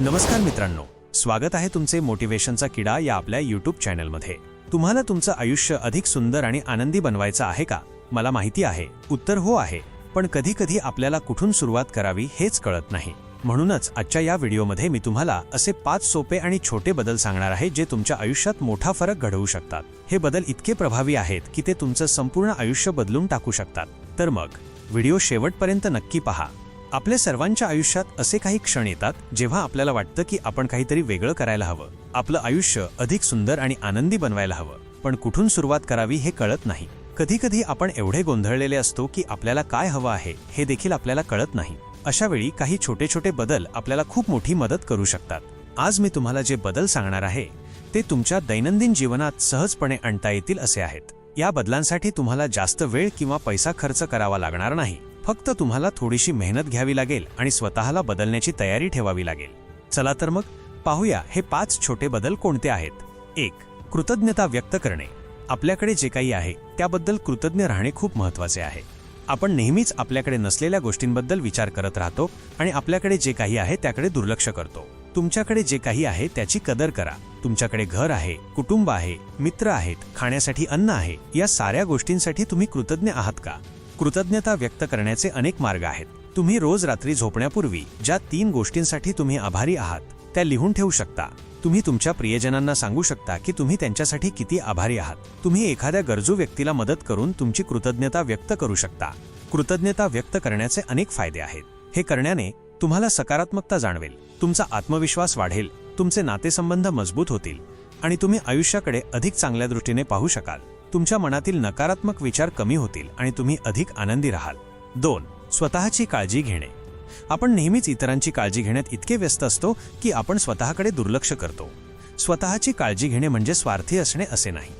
नमस्कार मित्रांनो. स्वागत आहे तुमचे मोटिवेशनचा किडा या आपल्या युट्यूब चॅनलमध्ये. तुम्हाला तुमचं आयुष्य अधिक सुंदर आणि आनंदी बनवायचं आहे का? मला माहिती आहे. उत्तर हो आहे. पण कधी कधी आपल्याला कुठून सुरुवात करावी हेच कळत नाही. म्हणूनच आजच्या या व्हिडिओमध्ये मी तुम्हाला असे पाच सोपे आणि छोटे बदल सांगणार आहे जे तुमच्या आयुष्यात मोठा फरक घडवू शकतात. हे बदल इतके प्रभावी आहेत की ते तुमचं संपूर्ण आयुष्य बदलून टाकू शकतात. तर मग व्हिडिओ शेवटपर्यंत नक्की पहा. आपल्या सर्वांच्या आयुष्यात असे काही क्षण येतात जेव्हा आपल्याला वाटतं की आपण काहीतरी वेगळं करायला हवं. आपलं आयुष्य अधिक सुंदर आणि आनंदी बनवायला हवं. पण कुठून सुरुवात करावी हे कळत नाही. कधी कधी आपण एवढे गोंधळलेले असतो की आपल्याला काय हवं आहे हे देखील आपल्याला कळत नाही. अशा वेळी काही छोटे छोटे बदल आपल्याला खूप मोठी मदत करू शकतात. आज मी तुम्हाला जे बदल सांगणार आहे ते तुमच्या दैनंदिन जीवनात सहजपणे आणता येतील असे आहेत. या बदलांसाठी तुम्हाला जास्त वेळ किंवा पैसा खर्च करावा लागणार नाही. फक्त तुम्हाला थोडीशी मेहनत घ्यावी लागेल आणि स्वतःला बदलण्याची तयारी ठेवावी लागेल. चला तर मग पाहूया हे पाच छोटे बदल कोणते आहेत. एक कृतज्ञता व्यक्त करणे. आपल्याकडे जे काही आहे त्याबद्दल कृतज्ञ राहणे खूप महत्त्वाचे आहे. आपण नेहमीच आपल्याकडे नसलेल्या गोष्टींबद्दल विचार करत राहतो आणि आपल्याकडे जे काही आहे त्याकडे दुर्लक्ष करतो. तुमच्याकडे जे काही आहे त्याची कदर करा. तुमच्याकडे घर आहे कुटुंब आहे मित्र आहेत खाण्यासाठी अन्न आहे या साऱ्या गोष्टींसाठी तुम्ही कृतज्ञ आहात का? कृतज्ञता व्यक्त करण्याचे अनेक मार्ग आहेत. तुम्ही रोज रात्री झोपण्यापूर्वी ज्या तीन गोष्टींसाठी तुम्ही आभारी आहात त्या लिहून ठेवू शकता. तुम्ही तुमच्या प्रियजनांना सांगू शकता की तुम्ही त्यांच्यासाठी किती आभारी आहात. तुम्ही एखाद्या गरजू व्यक्तीला मदत करून तुमची कृतज्ञता व्यक्त करू शकता. कृतज्ञता व्यक्त करण्याचे अनेक फायदे आहेत. हे करण्याने तुम्हाला सकारात्मकता जाणवेल तुमचा आत्मविश्वास वाढेल तुमचे नातेसंबंध मजबूत होतील आणि तुम्ही आयुष्याकडे अधिक चांगल्या दृष्टीने पाहू शकाल. तुमच्या मनातील नकारात्मक विचार कमी होतील आणि तुम्ही अधिक आनंदी राहाल. दोन स्वतःची काळजी घेणे. आपण नेहमीच इतरांची काळजी घेण्यात इतके व्यस्त असतो की आपण स्वतःकडे दुर्लक्ष करतो. स्वतःची काळजी घेणे म्हणजे स्वार्थी असणे असे नाही.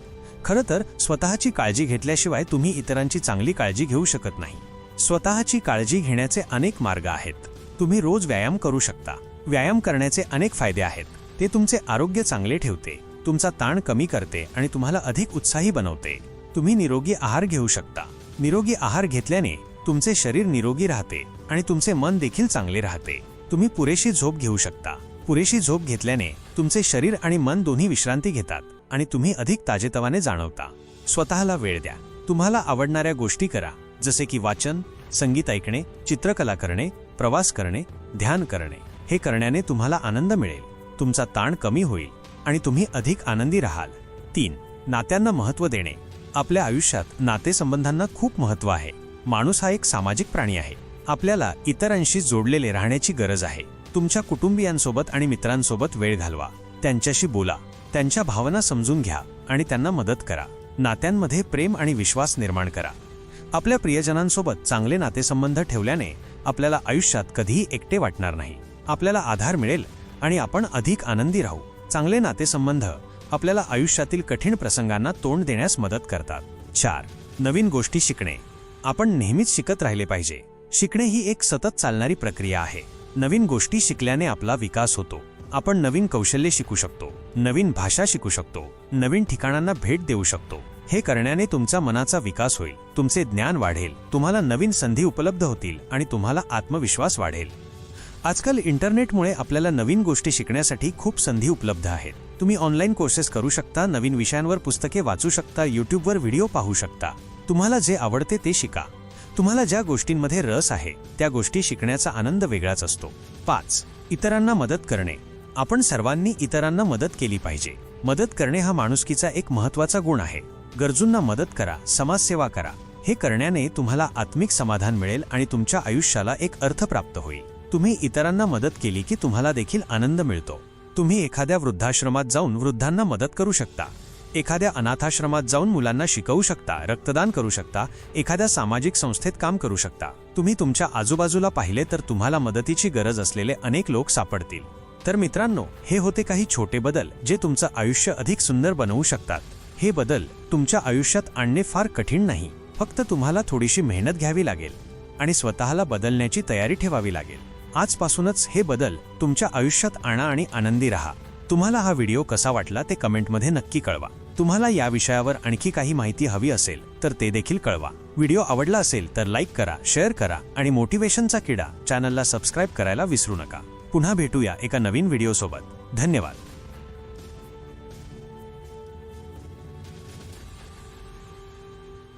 खरं तर स्वतःची काळजी घेतल्याशिवाय तुम्ही इतरांची चांगली काळजी घेऊ शकत नाही. स्वतःची काळजी घेण्याचे अनेक मार्ग आहेत. तुम्ही रोज व्यायाम करू शकता. व्यायाम करण्याचे अनेक फायदे आहेत. ते तुमचे आरोग्य चांगले ठेवते. तुमचा ताण कमी करते आणि तुम्हाला अधिक उत्साही बनवते. तुम्ही निरोगी आहार घेऊ शकता. निरोगी आहार घेतल्याने तुमचे शरीर निरोगी राहते आणि तुमचे मन देखील चांगले राहते. तुम्ही पुरेशी झोप घेऊ शकता. पुरेशी झोप घेतल्याने तुमचे शरीर आणि मन दोन्ही विश्रांती घेतात आणि तुम्ही अधिक ताजेतवाने जाणवता. स्वतःला वेळ द्या. तुम्हाला आवडणाऱ्या गोष्टी करा जसे की वाचन संगीत ऐकणे चित्रकला करणे प्रवास करणे ध्यान करणे. हे करण्याने तुम्हाला आनंद मिळेल. तुमचा ताण कमी होईल. आणि तुम्ही अधिक आनंदी राहाल. तीन नात्यांना महत्त्व देणे. आपल्या आयुष्यात नातेसंबंधांना खूप महत्त्व आहे. माणूस हा एक सामाजिक प्राणी आहे. आपल्याला इतरांशी जोडलेले राहण्याची गरज आहे. तुमच्या कुटुंबियांसोबत आणि मित्रांसोबत वेळ घालवा. त्यांच्याशी बोला. त्यांच्या भावना समजून घ्या आणि त्यांना मदत करा. नात्यांमध्ये प्रेम आणि विश्वास निर्माण करा. आपल्या प्रियजनांसोबत चांगले नातेसंबंध ठेवल्याने आपल्याला आयुष्यात कधीही एकटे वाटणार नाही. आपल्याला आधार मिळेल आणि आपण अधिक आनंदी राहू. चांगले नातेसंबंध आपल्याला आयुष्यातील कठीण प्रसंगांना तोंड देण्यास मदत करतात. चार नवीन गोष्टी शिकणे. आपण नेहमीच शिकत राहिले पाहिजे. शिकणे ही एक सतत चालणारी प्रक्रिया आहे. नवीन गोष्टी शिकल्याने आपला विकास होतो. आपण नवीन कौशल्ये शिकू शकतो. नवीन भाषा शिकू शकतो. नवीन ठिकाणांना भेट देऊ शकतो. हे करण्याने तुमचा मनाचा विकास होईल. तुमचे ज्ञान वाढेल. तुम्हाला नवीन संधी उपलब्ध होतील आणि तुम्हाला आत्मविश्वास वाढेल. आजकाल इंटरनेटमुळे आपल्याला नवीन गोष्टी शिकण्यासाठी खूप संधी उपलब्ध आहेत. तुम्ही ऑनलाईन कोर्सेस करू शकता नवीन विषयांवर पुस्तके वाचू शकता युट्यूबवर व्हिडिओ पाहू शकता. तुम्हाला जे आवडते ते शिका. तुम्हाला ज्या गोष्टींमध्ये रस आहे त्या गोष्टी शिकण्याचा आनंद वेगळाच असतो. पाच इतरांना मदत करणे. आपण सर्वांनी इतरांना मदत केली पाहिजे. मदत करणे हा माणुसकीचा एक महत्त्वाचा गुण आहे. गरजूंना मदत करा समाजसेवा करा. हे करण्याने तुम्हाला आत्मिक समाधान मिळेल आणि तुमच्या आयुष्याला एक अर्थ प्राप्त होईल. तुम्ही इतरांना मदत केली की तुम्हाला देखील आनंद मिळतो. तुम्ही एखाद्या वृद्धाश्रमात जाऊन वृद्धांना मदत करू शकता. एखाद्या अनाथाश्रमात जाऊन मुलांना शिकवू शकता रक्तदान करू शकता एखाद्या सामाजिक संस्थेत काम करू शकता. तुम्ही तुमच्या आजूबाजूला पाहिले तर तुम्हाला मदतीची गरज असलेले अनेक लोक सापडतील. तर मित्रांनो हे होते काही छोटे बदल जे तुमचं आयुष्य अधिक सुंदर बनवू शकतात. हे बदल तुमच्या आयुष्यात आणणे फार कठीण नाही. फक्त तुम्हाला थोडीशी मेहनत घ्यावी लागेल आणि स्वतःला बदलण्याची तयारी ठेवावी लागेल. आजपासूनच हे बदल तुमच्या आयुष्यात आणा आणि आनंदी राहा. तुम्हाला हा व्हिडिओ कसा वाटला ते कमेंटमध्ये नक्की कळवा. तुम्हाला या विषयावर आणखी काही माहिती हवी असेल तर ते देखील कळवा. व्हिडिओ आवडला असेल तर लाईक करा शेअर करा आणि मोटिवेशनचा किडा चॅनलला सबस्क्राईब करायला विसरू नका. पुन्हा भेटूया एका नवीन व्हिडिओसोबत. धन्यवाद.